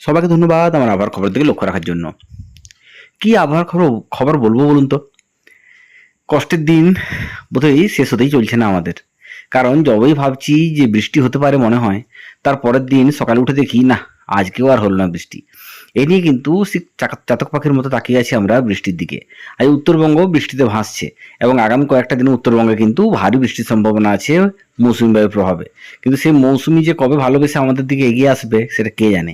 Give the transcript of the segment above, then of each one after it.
সবাইকে ধন্যবাদ আমার আবহাওয়ার খবর দিকে লক্ষ্য রাখার জন্য। কি আবহাওয়ার খবর খবর বলব বলুন তো? কষ্টের দিন বোধহয় শেষ হতেই চলছে না আমাদের। কারণ যবেই ভাবছি যে বৃষ্টি হতে পারে মনে হয়, তার পরের দিন সকালে উঠে দেখি, না, আজকেও আর হলো না বৃষ্টি। এ নিয়ে কিন্তু চাতক পাখির মতো তাকিয়ে আছি আমরা বৃষ্টির দিকে। আজ উত্তরবঙ্গ বৃষ্টিতে ভাসছে এবং আগামী কয়েকটা দিনে উত্তরবঙ্গে কিন্তু ভারী বৃষ্টির সম্ভাবনা আছে মৌসুমি বায়ুর প্রভাবে। কিন্তু সেই মৌসুমি যে কবে ভালোবেসে আমাদের দিকে এগিয়ে আসবে সেটা কে জানে?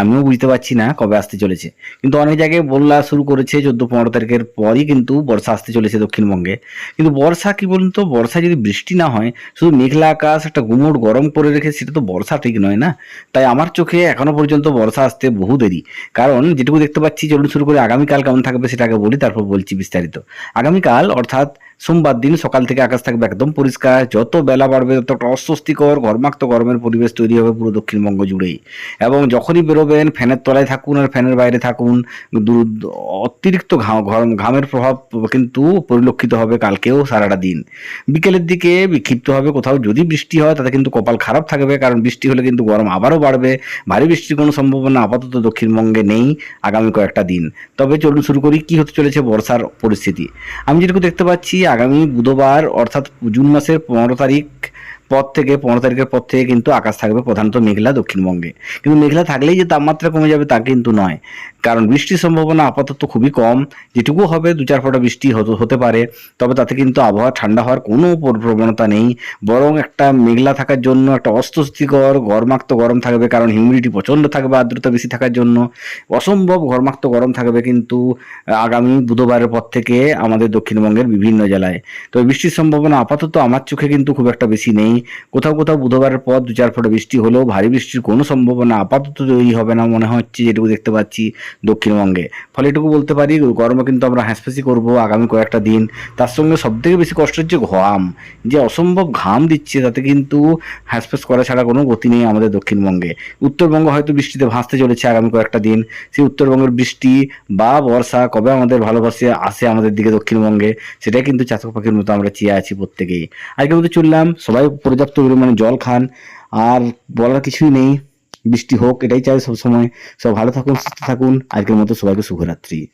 আমিও বুঝতে পারছি না কবে আসতে চলেছে। কিন্তু অনেক জায়গায় বন্যা শুরু করেছে চোদ্দ পনেরো তারিখের পরই কিন্তু বর্ষা আসতে চলেছে দক্ষিণবঙ্গে। কিন্তু বর্ষা কি বলুন তো, বর্ষা যদি বৃষ্টি না হয়, শুধু মেঘলা আকাশ, একটা গুমোট গরম করে রেখে, সেটা তো বর্ষা ঠিক নয় না? তাই আমার চোখে এখনও পর্যন্ত বর্ষা আসতে বহু দেরি। কারণ যেটুকু দেখতে পাচ্ছি চলুন শুরু করে আগামীকাল কেমন থাকবে সেটা আগে বলি, তারপর বলছি বিস্তারিত। আগামীকাল অর্থাৎ সোমবার দিন সকাল থেকে আকাশ থাকবে একদম পরিষ্কার। যত বেলা বাড়বে তত একটা অস্বস্তিকর, ঘর্মাক্ত গরমের পরিবেশ তৈরি হবে পুরো দক্ষিণবঙ্গ জুড়েই। এবং যখনই বেরোবেন, ফ্যানের তলায় থাকুন আর ফ্যানের বাইরে থাকুন। অতিরিক্ত ঘাম ঘামের প্রভাব কিন্তু পরিলক্ষিত হবে কালকেও সারাটা দিন বিকেলের দিকে বিক্ষিপ্ত হবে কোথাও। যদি বৃষ্টি হয়, তাতে কিন্তু কপাল খারাপ থাকবে, কারণ বৃষ্টি হলে কিন্তু গরম আবারও বাড়বে। ভারী বৃষ্টির কোনো সম্ভাবনা আপাতত দক্ষিণবঙ্গে নেই আগামী কয়েকটা দিন। তবে চলুন শুরু করি, কি হতে চলেছে বর্ষার পরিস্থিতি। আমি যেটুকু দেখতে পাচ্ছি আগামী বুধবার অর্থাৎ জুন মাসের পনেরো তারিখ পর থেকে, পনেরো তারিখের পর থেকে কিন্তু আকাশ থাকবে প্রধানত মেঘলা দক্ষিণবঙ্গে। কিন্তু মেঘলা থাকলেই যে তাপমাত্রা কমে যাবে তা কিন্তু নয়। কারণ বৃষ্টির সম্ভাবনা আপাতত খুবই কম, যেটুকু হবে দু চার ফোঁটা বৃষ্টি হতে পারে, তবে তাতে কিন্তু আবহাওয়া ঠান্ডা হওয়ার কোনো প্র- প্রবণতা নেই। বরং একটা মেঘলা থাকার জন্য, একটা অস্বস্তিকর, গরমাক্ত গরম থাকবে, কারণ হিউমিডিটি প্রচণ্ড থাকবে, আর্দ্রতা বেশি থাকার জন্য। অসম্ভব গরমাক্ত গরম থাকবে কিন্তু আগামী বুধবারের পর থেকে আমাদের দক্ষিণবঙ্গের বিভিন্ন জেলায়। তবে বৃষ্টির সম্ভাবনা আপাতত আমার চোখে কিন্তু খুব একটা বেশি নেই। কোথাও কোথাও বুধবারের পর দু চার ফোঁটা বৃষ্টি হলেও ভারী বৃষ্টির কোনো সম্ভাবনা আপাতত তৈরি হবে না মনে হচ্ছে, যেটুকু দেখতে পাচ্ছি দক্ষিণবঙ্গে। ফলে এটুকু বলতে পারি গরমে কিন্তু আমরা হ্যাঁসফেসি করব আগামী কয়েকটা দিন। তার সঙ্গে সবথেকে বেশি কষ্ট হচ্ছে ঘাম, যে অসম্ভব ঘাম দিচ্ছে, তাতে কিন্তু হ্যাঁসফেস করা ছাড়া কোনো গতি নেই আমাদের দক্ষিণবঙ্গে। উত্তরবঙ্গ হয়তো বৃষ্টিতে ভাসতে চলেছে আগামী কয়েকটা দিন। সেই উত্তরবঙ্গের বৃষ্টি বা বর্ষা কবে আমাদের ভালোবাসে আসে আমাদের দিকে দক্ষিণবঙ্গে, সেটাই কিন্তু চাতক পাখির মতো আমরা চেয়ে আছি প্রত্যেকেই। আজকের মতো চললাম, সবাই পর্যাপ্ত পরিমাণে জল খান। আর বলার কিছুই নেই, বৃষ্টি হোক, এটাই চাই সবসময়। সব ভালো থাকুন, সুস্থ থাকুন। আজকের মতো সবাইকে শুভরাত্রি।